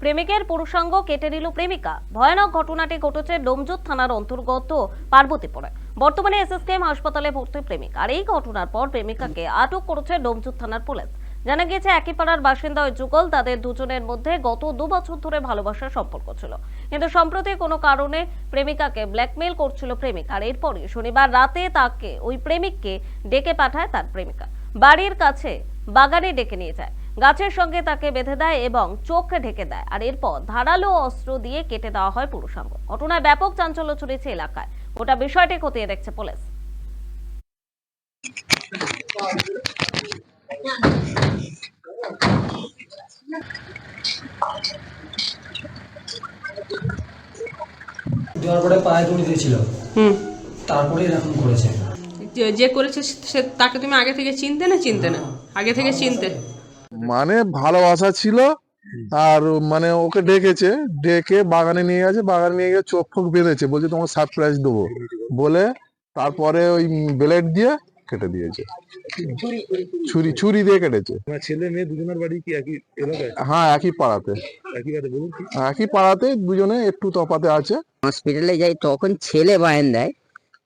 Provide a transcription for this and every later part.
প্রেমিকের পুরুষাঙ্গ কেটে নিল প্রেমিকা। ভয়ানক ঘটনাটি ঘটেছে ডোমজুত থানার অন্তর্গত পার্বতীপুরে। বর্তমানে এসএসকেএম হাসপাতালে ভর্তি প্রেমিক। আর এই ঘটনার পর প্রেমিকাকে আটক করেছে ডোমজুত থানার পুলিশ। জানা গিয়েছে, একই পাড়ার বাসিন্দা ওই যুগল তাদের দুজনের মধ্যে গত দু বছর ধরে ভালোবাসার সম্পর্ক ছিল। কিন্তু সম্প্রতি কোনো কারণে প্রেমিকাকে ব্ল্যাকমেল করছিল প্রেমিক। আর এরপরই শনিবার রাতে তাকে ওই প্রেমিককে ডেকে পাঠায় তার প্রেমিকা। বাড়ির কাছে বাগানে ডেকে নিয়ে যায়। গাছের সঙ্গে তাকে বেঁধে দেয় এবং চোখ ঢেকে দেয়। আর এরপর ধারালো অস্ত্র দিয়ে কেটে দেওয়া হয় পুরুষাঙ্গ। ঘটনায় ব্যাপক চাঞ্চল্য ছড়িয়েছে এলাকায়। গোটা বিষয়টি খতিয়ে দেখছে পুলিশ। দেওয়ার পরে পায়ে দড়ি দিয়েছিল। হুম। তারপরে এরকম করেছে। যে- যে করেছে সে তাকে তুমি আগে থেকে চিনতে না চিনতে না? আগে থেকে চিনতে? মানে ভালোবাসা ছিল আর মানে ওকে ডেকেছে ডেকে বাগানে নিয়ে গেছে বাগানে নিয়ে গিয়ে চোখ ফোক বেঁধেছে বলছে তোমাকে সারপ্রাইজ দেবো। বলে তারপরে ওই ব্লেড দিয়ে কেটে দিয়েছে। ছুরি ছুরি দিয়ে কেটেছে। ছেলে মেয়ে দুজনের বাড়ি কি একই এলাকায়? হ্যাঁ একই পাড়াতে। কি? একই পাড়াতে দুজনে একটু তফাতে আছে। হসপিটালে যাই তখন ছেলে বায়ান দেয়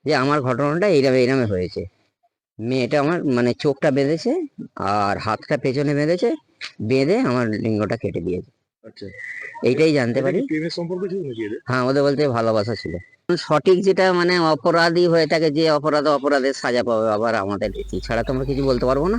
যে আমার ঘটনাটা এইরকম এইরকম হয়েছে। মেয়েটা আমার মানে চোখটা বেঁধেছে আর হাতটা পেছনে বেঁধেছে বেঁধে আমার লিঙ্গটা কেটে দিয়েছে। আচ্ছা। এইটাই জানতে পারি। হ্যাঁ ওদের বলতে ভালোবাসা ছিল। সঠিক যেটা মানে অপরাধী হয়ে থাকে যে অপরাধ অপরাধের সাজা পাবে আবার আমাদের ছাড়া তো আমরা কিছু বলতে পারব না।